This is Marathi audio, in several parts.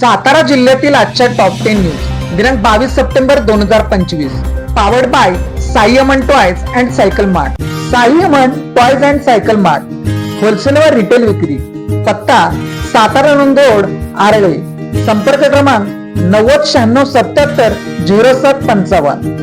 सातारा जिल्ह्यातील आजच्या टॉप टेन न्यूज दिनांक बावीस सप्टेंबर दोन हजार पंचवीस. Powered by Saiyaman toys and cycle mart Saiyaman toys and cycle mart wholesale व रिटेल विक्री. पत्ता सातारा नोंदोड आरळे. संपर्क क्रमांक नव्वद शहाण्णव सत्याहत्तर झिरो सात पंचावन्न.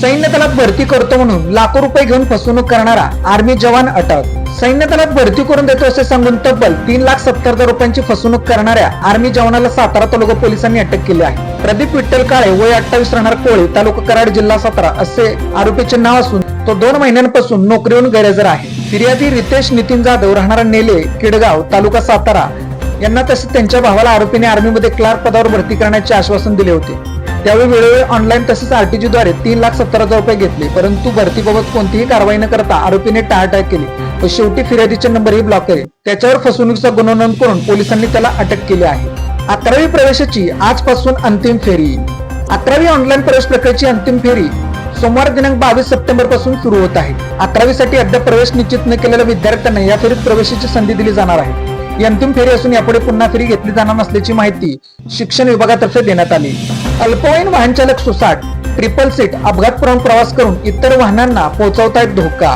सैन्य दलात भरती करतो म्हणून लाखो रुपये घेऊन फसवणूक करणारा आर्मी जवान अटक. सैन्य दलात भरती करून देतो असे सांगून तब्बल तीन लाख सत्तर हजार रुपयांची फसवणूक करणाऱ्या आर्मी जवानाला सातारा तालुका पोलिसांनी अटक केली आहे. प्रदीप विठ्ठल काळे वय अठ्ठावीस राहणार कोळे तालुका कराड जिल्हा सातारा असे आरोपीचे नाव असून तो दोन महिन्यांपासून नोकरीहून गैरहजर आहे. फिर्यादी रितेश नितीन जाधव राहणारा नेले किडगाव तालुका सातारा. यांना तसेच त्यांच्या भावाला आरोपीने आर्मीमध्ये क्लार्क पदावर भरती करण्याचे आश्वासन दिले होते. त्यावेळी वेळोवेळी ऑनलाईन तसेच आरटीजी द्वारे तीन लाख सत्तर हजार रुपये घेतले. परंतु भरतीबाबत कोणतीही कारवाई न करता आरोपीने टाळाटाळ केली. व शेवटी फिर्यादीचे नंबरही ब्लॉक केले. त्याच्यावर फसवणुकीचा गुन्हा नोंद करून पोलिसांनी त्याला अटक केली आहे. अकरावी प्रवेशाची आजपासून अंतिम फेरी. अकरावी ऑनलाईन प्रवेश प्रक्रियेची अंतिम फेरी सोमवार दिनांक बावीस सप्टेंबरपासून सुरू होत आहे. अकरावी साठी अद्याप प्रवेश निश्चित न केलेल्या विद्यार्थ्यांना या फेरीत प्रवेशाची संधी दिली जाणार आहे. ही अंतिम फेरी असून यापुढे पुन्हा फेरी घेतली जाणार नसल्याची माहिती शिक्षण विभागातर्फे देण्यात आली. अल्पवयीन वाहनचालक सुसाट ट्रिपल सीट अपघात पुरवून प्रवास करून इतर वाहनांना पोहोचवतायत धोका.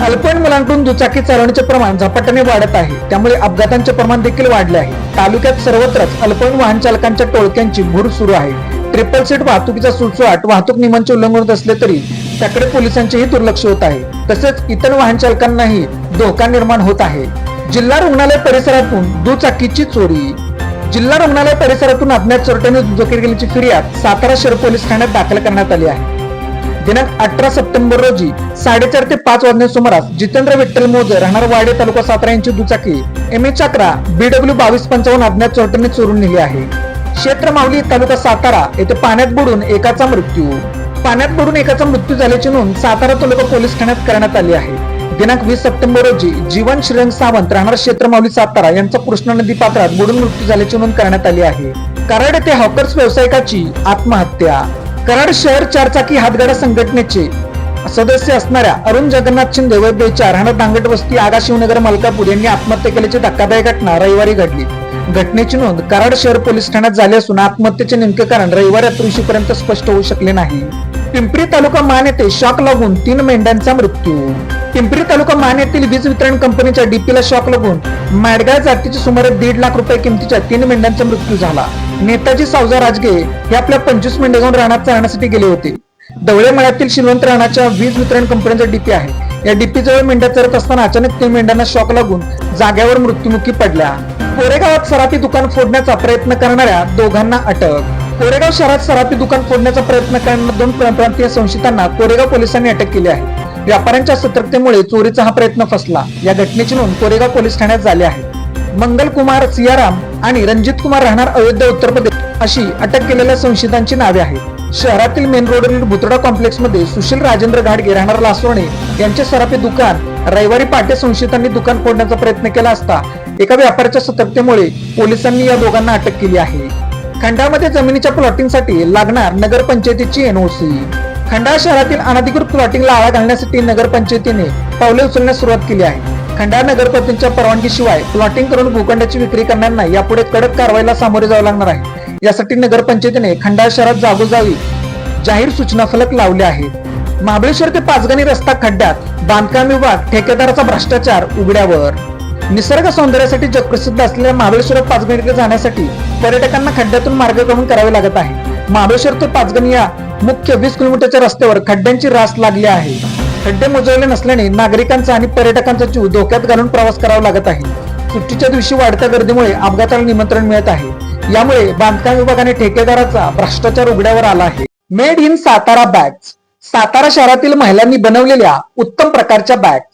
अल्पवयीन मुलांकडून दुचाकी चालवण्याचे प्रमाण झपाट्याने वाढत आहे. त्यामुळे अपघातांचे प्रमाण देखील वाढले आहे. तालुक्यात सर्वत्रच अल्पवयीन वाहन चालकांच्या टोळक्यांची भूर सुरू आहे. ट्रिपल सीट वाहतुकीचा सुळसुळाट वाहतूक नियमांचे उल्लंघन होत असले तरी त्याकडे पोलिसांचेही दुर्लक्ष होत आहे. तसेच इतर वाहन चालकांनाही धोका निर्माण होत आहे. जिल्हा रुग्णालय परिसरातून दुचाकीची चोरी. जिल्हा रुग्णालय परिसरातून अज्ञात चोरट्याने दुचाकी गेल्याची फिर्याद सातारा शहर पोलीस ठाण्यात दाखल करण्यात आली आहे. दिनांक अठरा सप्टेंबर रोजी साडेचार ते पाच वाजण्या सुमारास जितेंद्र विठ्ठल मोजे राहणार वाडे तालुका सातारा यांची दुचाकी एम ए बी डब्ल्यू बावीस पंचावन्न अज्ञात चोरट्याने चोरून नेली आहे. क्षेत्र माऊली तालुका सातारा येथे पाण्यात बुडून एकाचा मृत्यू. पाण्यात बुडून एकाचा मृत्यू झाल्याची नोंद सातारा तालुका पोलीस ठाण्यात करण्यात आली आहे. दिनांक वीस सप्टेंबर रोजी जीवन श्रीरंग सावंत राहणार क्षेत्र माऊली सातारा यांचा कृष्णा नदी पात्रात बुडून मृत्यू झाल्याची नोंद करण्यात आली आहे. कराड येथे हॉकर्स व्यावसायिकाची आत्महत्या. कराड शहर चारचाकी हातगाडा संघटनेचे सदस्य असणाऱ्या अरुण जगन्नाथ शिंदे व बेचार राहणार दांगट वस्ती आगा शिवनगर मलकापूर यांनी आत्महत्या केल्याची धक्कादायक घटना रविवारी घडली. घटनेची नोंद कराड शहर पोलीस ठाण्यात झाली असून आत्महत्येचे नेमके कारण रविवारी रात्रीपर्यंत स्पष्ट होऊ शकले नाही. पिंपरी तालुका मान येथे शॉक लागून तीन मेंढ्यांचा मृत्यू. पिंपरी तालुका मान येथील वीज वितरण कंपनीच्या डीपीला शॉक लागून माडगाळ जातीच्या सुमारे दीड लाख रुपये किमतीच्या तीन मेंढ्यांचा मृत्यू झाला. नेताजी सावजा राजगे हे आपल्या पंचवीस मेंढे घेऊन राहण्यात चालण्यासाठी गेले होते. डवळे मळ्यातील श्रीमंत राणाच्या वीज वितरण कंपनीचा डीपी आहे. या डीपी जवळ मेंढ्या चरत असताना अचानक तीन मेंढ्यांना शॉक लागून जाग्यावर मृत्युमुखी पडल्या. कोरेगावात सराफी दुकान फोडण्याचा प्रयत्न करणाऱ्या दोघांना अटक. कोरेगाव शहरात सराफी दुकान फोडण्याचा प्रयत्न करणाऱ्या दोन प्रांतीय संशयितांना कोरेगाव पोलिसांनी अटक केली आहे. व्यापाऱ्यांच्या सतर्कतेमुळे चोरीचा हा प्रयत्न फसला. या घटनेची नोंद कोरेगाव पोलीस ठाण्यात झाली आहे. मंगल कुमार सियाराम आणि रणजित कुमार राहणार अयोध्या उत्तर प्रदेश अशी अटक केलेल्या संशयितांची नावे आहेत. शहरातील मेन रोडवरील भुतडा कॉम्प्लेक्समध्ये सुशील राजेंद्र घाडगे राहणार लासवणे यांचे सराफी दुकान रविवारी पहाटे संशयितांनी दुकान फोडण्याचा प्रयत्न केला असता एका व्यापाऱ्याच्या सतर्कतेमुळे पोलिसांनी या दोघांना अटक केली आहे. खंडामध्ये जमिनीच्या प्लॉटिंगसाठी लागणार नगरपंचायतीची एनओसी खंडा शहरातील अनधिकृत प्लॉटिंगला आळा घालण्यासाठी नगरपंचायतीने पावले उचलण्यास सुरुवात केली आहे. खंडा नगरपतींच्या परवानगीशिवाय प्लॉटिंग करून भूखंडाची विक्री करणाऱ्यांना यापुढे कडक कारवाईला सामोरे जावं लागणार आहे. यासाठी नगरपंचायतीने खंडा शहरात जागोजागी जाहीर सूचना फलक लावले आहेत महाबळेश्वर ते पाचगणी रस्ता खड्ड्यात बांधकाम विभाग ठेकेदाराचा भ्रष्टाचार उघड्यावर. निसर्ग सौंदर्यासाठी जगप्रसिद्ध असलेल्या महाबळेश्वर पाचगणीकडे जाण्यासाठी पर्यटकांना खड्ड्यातून मार्गक्रमण करावे लागत आहे. महाबळेश्वर ते पाचगणी या मुख्य वीस किलोमीटरच्या रस्त्यावर खड्ड्यांची रास लागली आहे. खड्डे मोजवले नसल्याने नागरिकांचा आणि पर्यटकांचा जीव धोक्यात घालून प्रवास करावा लागत आहे. सुट्टीच्या दिवशी वाढत्या गर्दीमुळे अपघाताला निमंत्रण मिळत आहे. यामुळे बांधकाम विभागाने ठेकेदाराचा भ्रष्टाचार उघड्यावर आला आहे. Made in Satara bags. Satara शहरातील महिलांनी बनवलेल्या उत्तम प्रकारच्या बॅग्स.